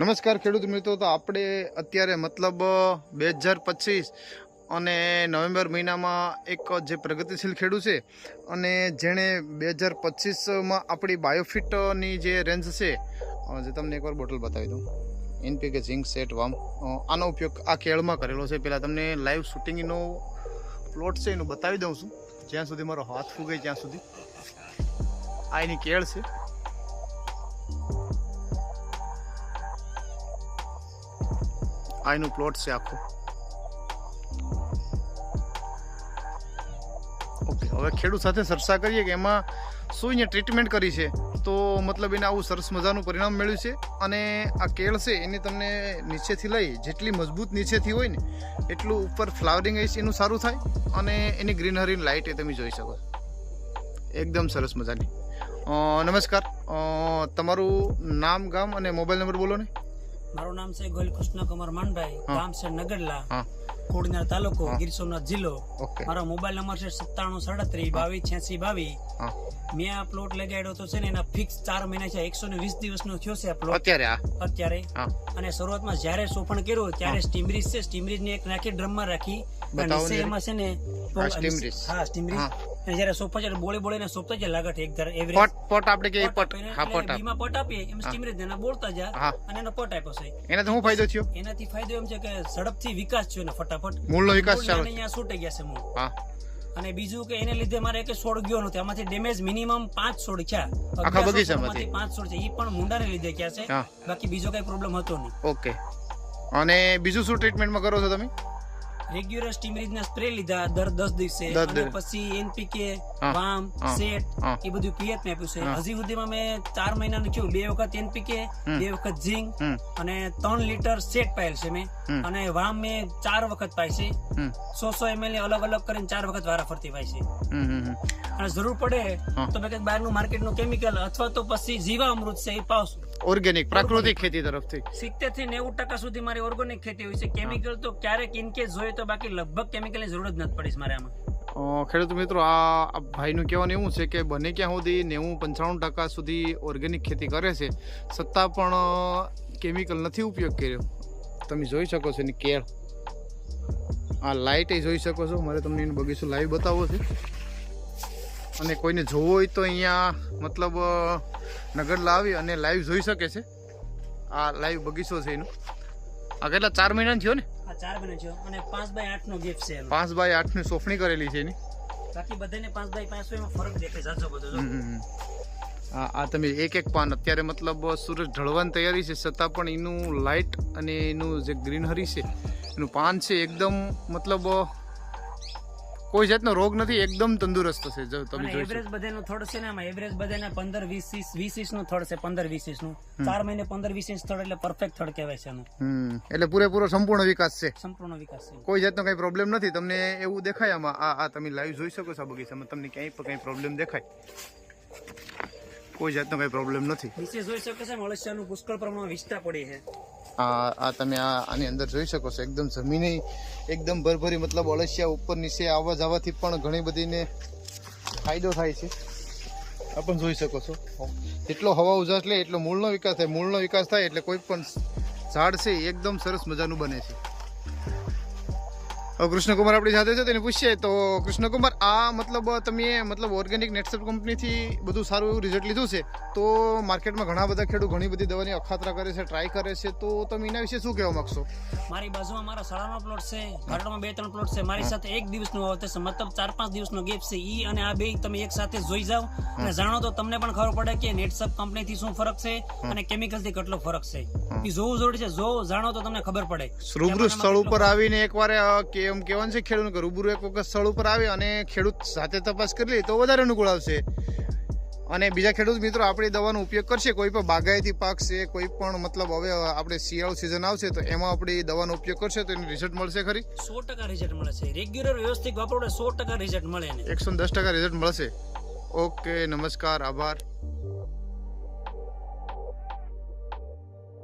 નમસ્કાર ખેડૂત મિત્રો, તો આપણે અત્યારે મતલબ બે હજાર પચીસ અને નવેમ્બર મહિનામાં એક જે પ્રગતિશીલ ખેડૂત છે અને જેણે બે હજાર પચીસમાં આપણી બાયોફિટની જે રેન્જ છે જે તમને એકવાર બોટલ બતાવી દઉં. એનપીકે ઝિંક સેટ વામ આનો ઉપયોગ આ કેળમાં કરેલો છે. પહેલાં તમને લાઈવ શૂટિંગનો પ્લોટ છે એનું બતાવી દઉં છું. જ્યાં સુધી મારો હાથ ફૂગે ત્યાં સુધી. આ એની કેળ છે. આ એનું પ્લોટ છે આખો. ઓકે હવે ખેડૂત સાથે ચર્ચા કરીએ કે એમાં શું અહીંયા ટ્રીટમેન્ટ કરી છે? તો મતલબ એને આવું સરસ મજાનું પરિણામ મળ્યું છે અને આ કેળ છે એને તમને નીચેથી લઈ જેટલી મજબૂત નીચેથી હોય ને એટલું ઉપર ફ્લાવરિંગ એનું સારું થાય અને એની ગ્રીનરી લાઇટ એ તમે જોઈ શકો. એકદમ સરસ મજાની. નમસ્કાર. તમારું નામ, ગામ અને મોબાઈલ નંબર બોલો ને. મારું નામ છે ગોલ કૃષ્ણ કુમાર માનભાઈ ગામ છે નગરલા કોડીનાર તાલુકો ગીર સોમનાથ જિલ્લો. મારો મોબાઈલ નંબર છે સત્તાણું સાડત્રીસ બાવીસ છ્યાસી બાવીસ. મેં આ પ્લોટ લગાડ્યો તો છે ને એના ફિક્સ ચાર મહિના છે એકસો ને વીસ દિવસનો થયો છે આ પ્લોટ અત્યારે અત્યારે. અને શરૂઆતમાં જયારે સોપણ કર્યું ત્યારે સ્ટીમરીજ છે સ્ટીમરીજ ને એક નાખી ડ્રમમાં રાખી. અને ને. એમાં છે ને હા. અને જ્યારે સોપા છે બોળી બોળીને સોફતા જાય લાગટ એક ધારે એવરેજ. પટ પટ આપણે કે પટ હા પટ. બીમાં પટ આપીએ એમ સ્ટીમ રે દેના બોળતા જા અને એનો પટ આપ્યો છે. એનાથી શું ફાયદો થયો? એનાથી ફાયદો એમ છે કે ઝડપથી વિકાસ થયો ને ફટાફટ. મૂળનો વિકાસ મૂળ અહીંયા છૂટી ગયા છે મૂળ. હા. અને બીજું કે એને લીધે મારે એક છોડ ગયો નથી. આમાંથી ડેમેજ મિનિમમ પાંચ છોડ છે. આખા બગીચામાંથી? પાંચ છોડ છે. એ પણ મુંડાને લીધે ક્યાં છે. બાકી બીજો કઈ પ્રોબ્લેમ હતો નહીં. ઓકે. અને બીજું શું ટ્રીટમેન્ટમાં કરો છો તમે? રેગ્યુલર સ્ટીમરીજ ના સ્પ્રે લીધા દર દસ દિવસે. અને પછી એનપીકે વામ સેટ એ બધું પિયત ને આપ્યું છે. હજી સુધીમાં મેં ચાર મહિનાનું થયું. બે વખત એનપીકે બે વખત ઝીંક અને ત્રણ લીટર સેટ પાયેલ છે મેં. અને વામ મેં ચાર વખત પાય છે. સો સો એમએલ અલગ અલગ કરીને ચાર વખત વારા ફરતી પાય છે. અને જરૂર પડે. તો મેં નું બહારનું માર્કેટનું કેમિકલ અથવા તો પછી જીવા અમૃત છે એ પાવશું. ઓર્ગેનિક પ્રાકૃતિક ખેતી તરફથી. સિત્તેરથી નેવું ટકા સુધી મારી ઓર્ગેનિક ખેતી હોય છે. કેમિકલ તો ક્યારેક ઇનકેસ જોઈએ તો બાકી લગભગ કેમિકલની જરૂર જ નથી પડીશ મારે આમાં. ખેડૂત મિત્રો આ ભાઈનું કહેવાનું એવું છે કે બને ક્યાં સુધી નેવું પંચાણું ટકા સુધી ઓર્ગેનિક ખેતી કરે છે છતાં પણ કેમિકલ નથી ઉપયોગ કર્યો. તમે જોઈ શકો છો એની કેળ. આ લાઇટ જોઈ શકો છો. મારે તમને એનો બગીચો લાઈવ બતાવવો છે. અને કોઈને જોવો હોય તો અહીંયા મતલબ નગર નગરલા આવી અને લાઈવ જોઈ શકે છે. આ લાઈવ બગીચો છે એનો. આ કેટલા ચાર મહિના થયો ને? આ ચાર છે અને પાંચ બાય આઠ નો છે પાંચ બાય આઠની સોફણી કરેલી છે એની. બાકી બધાને પાંચ બાય પાંચ એમાં ફરક દેખાય બધો આ તમે એક એક પાન. અત્યારે મતલબ સૂરજ ઢળવાની તૈયારી છે. છતાં પણ એનું લાઇટ અને એનું જે ગ્રીનહરી છે એનું પાન છે એકદમ મતલબ કોઈ જાતનો રોગ નથી એકદમ તંદુરસ્ત છે જો તમે જોઈ એવરેજ બધાનું થડ છે ને આમાં એવરેજ બધાના પંદર વીસ વીસ વીસ ઇંચનું થડ છે 15 20 ઇંચનું 4 મહિને 15 20 ઇંચ થડ એટલે પરફેક્ટ થડ કહેવાય છે એનું હમ. એટલે પૂરેપૂરો સંપૂર્ણ વિકાસ છે. સંપૂર્ણ વિકાસ છે. કોઈ જાતનો કઈ પ્રોબ્લેમ નથી. તમને એવું દેખાય આમાં આ આ તમે લાઈવ જોઈ શકો છો બગીચામાં. તમને ક્યાંય પણ કઈ પ્રોબ્લેમ દેખાય. કોઈ જાતનો કઈ પ્રોબ્લેમ નથી. નીચે જોઈ શકો છો મલેશિયાનું પુષ્કળ પ્રમાણમાં વિસ્તા પડી છે. આ તમે આ, આની અંદર જોઈ શકો છો, એકદમ જમીને, એકદમ ભરભરી, મતલબ અળસિયા ઉપર નીચે આવવા જવાથી પણ ઘણી બધીને ફાયદો થાય છે. આ પણ જોઈ શકો છો. જેટલો હવા ઉજાસ લે, એટલો મૂળનો વિકાસ થાય. મૂળનો વિકાસ થાય એટલે કોઈ પણ ઝાડ છે એકદમ સરસ મજાનું બને છે. કૃષ્ણકુમાર આપણી સાથે છે તેને પૂછીએ. તો કૃષ્ણકુમાર આ મતલબ તમે મતલબ ઓર્ગેનિક નેટસપ કંપનીથી બધું સારું એવું રિઝલ્ટ લીધું છે તો માર્કેટમાં ઘણા બધા ખેડૂત ઘણી બધી દવાની અખાતરા કરે છે ટ્રાય કરે છે તો તમે એના વિશે શું કહેવા માંગશો? મારી બાજુમાં મારા શાળાનો પ્લોટ છે ઘરડામાં બે ત્રણ પ્લોટ છે. મારી સાથે એક દિવસનો વાવતર છે મતલબ ચાર પાંચ દિવસનો ગેપ છે. ઈ અને આ બે તમે એક સાથે જોઈ જાઓ અને જાણો તો તમને પણ ખબર પડે કે નેટસપ કંપનીથી શું ફરક છે અને કેમિકલથી કેટલો ફરક છે. ઈ જોવું જરૂરી છે. જો જાણો તો તમને ખબર પડે. રૂબરૂ સ્થળ ઉપર આવીને એકવાર એમ કહેવાનું છે ખેડૂત કે રૂબરૂ એક વખત સ્થળ ઉપર આવે અને ખેડૂત સાથે તપાસ કરી લે તો વધારે અનુકૂળ આવશે. અને બીજા ખેડૂત મિત્રો આપણી દવાનો ઉપયોગ કરશે. કોઈ પણ બાગાયતી પાક છે કોઈ પણ મતલબ હવે આપણે શિયાળુ સિઝન આવશે તો એમાં આપણી દવાનો ઉપયોગ કરશે તો એનું રિઝલ્ટ મળશે ખરી? સો ટકા રિઝલ્ટ મળશે. રેગ્યુલર વ્યવસ્થિત વાપરો સો ટકા રિઝલ્ટ મળે એકસો દસ ટકા રિઝલ્ટ મળશે. ઓકે નમસ્કાર આભાર.